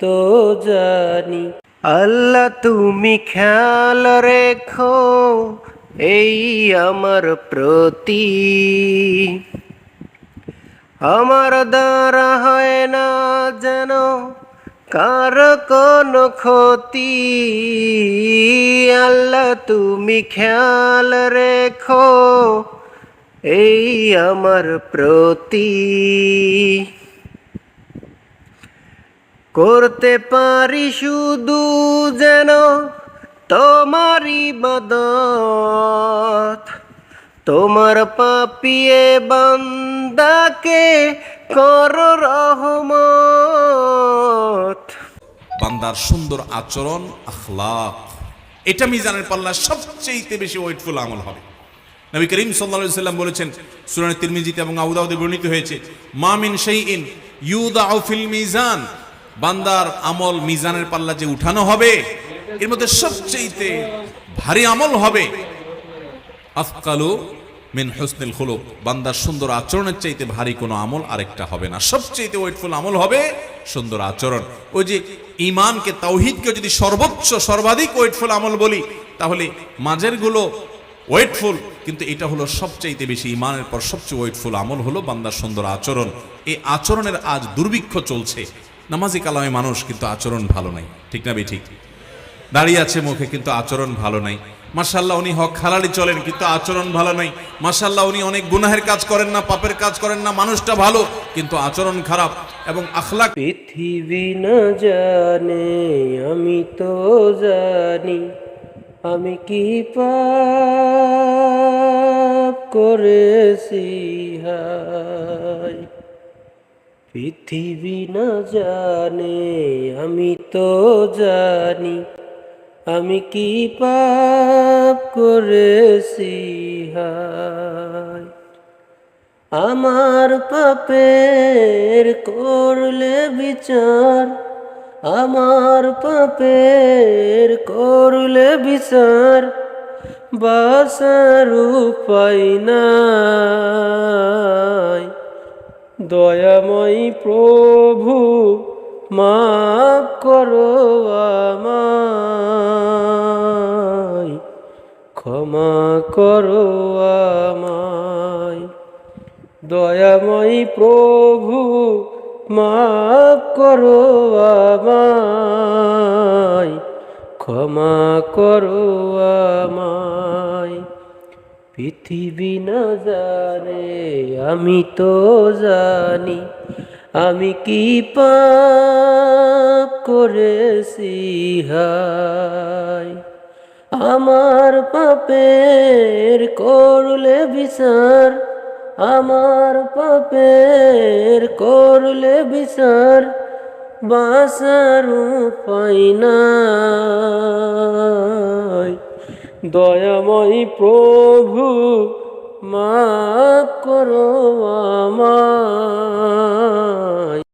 তো জানি। আল্লাহ, তুমি খেয়াল রেখো, এই আমার প্রতি। আমার দ্বারা হয় না যেন কার কোন ক্ষতি। আল্লাহ, তুমি খেয়াল রেখো, এই আমার প্রতি। করতে পারি শুধু যেন তোমারই বদত তোমার পাপিয়ে বান্দাকে কর রহমত। বান্দার সুন্দর আচরণ, আখলাক। এটা মিজানের পাল্লা সবচেয়ে বেশি ওয়েটফুল আমল হবে। নবী করিম সাল্লা সাল্লাম বলেছেন সুরান তিরমিজিতে এবং আউদাউদে বর্ণিত হয়েছে মামিন সেই ইন ইউদা ফিল মিজান। বান্দার আমল মিজানের পাল্লা যে উঠানো হবে, এর মধ্যে সবচেয়ে ভারী আমল হবে আফকালু মিন হুসনিল খুলুক। বান্দার সুন্দর আচরণের চাইতে ভারী কোনো আমল আরেকটা হবে না। সবচেয়ে ওয়েটফুল আমল হবে সুন্দর আচরণ। ওই যে ইমানকে তাওহিদকে যদি সর্বোচ্চ, সর্বাধিক ওয়েটফুল আমল বলি, তাহলে মাঝেরগুলো ওয়েটফুল, কিন্তু এটা হলো সবচাইতে বেশি ইমানের পর সবচেয়ে ওয়েটফুল আমল হলো বান্দার সুন্দর আচরণ। এই আচরণের আজ দুর্ভিক্ষ চলছে। নামাজি কালামে মানুষ কিন্তু আচরণ ভালো নাই। ঠিক না ঠিক দাঁড়িয়ে আছে মুখে কিন্তু আচরণ ভালো নাই। মাসাল্লাহ উনি হক হালালি চলেন কিন্তু আচরণ ভালো নাই। মাসাল্লাহ উনি অনেক গুনাহের কাজ করেন না, পাপের কাজ করেন না, মানুষটা ভালো, কিন্তু আচরণ খারাপ এবং আখলাক পৃথিবী না জানে, আমি তো জানি, আমি কি পাপ করেছি হায় পৃথিবী না জানে, আমি তো জানি। আমি কি পাপ করেছি? হায়। আমার পাপের করলে বিচার, আমার পাপের করলে বিচার বাসার উপায় নাই। দয়াময় প্রভু, মাফ করো আমায়, ক্ষমা করো আমায়। দয়াময় প্রভু, মাফ করো আমায়, ক্ষমা করো আমায়। পৃথিবী না জানে আমি তো জানি আমি কি পাপ করেছি হায় আমার পাপের করলে বিচার, আমার পাপের করলে বিচার বাসার উপায় নাই। দয়াময় প্রভু মা করো আমায়।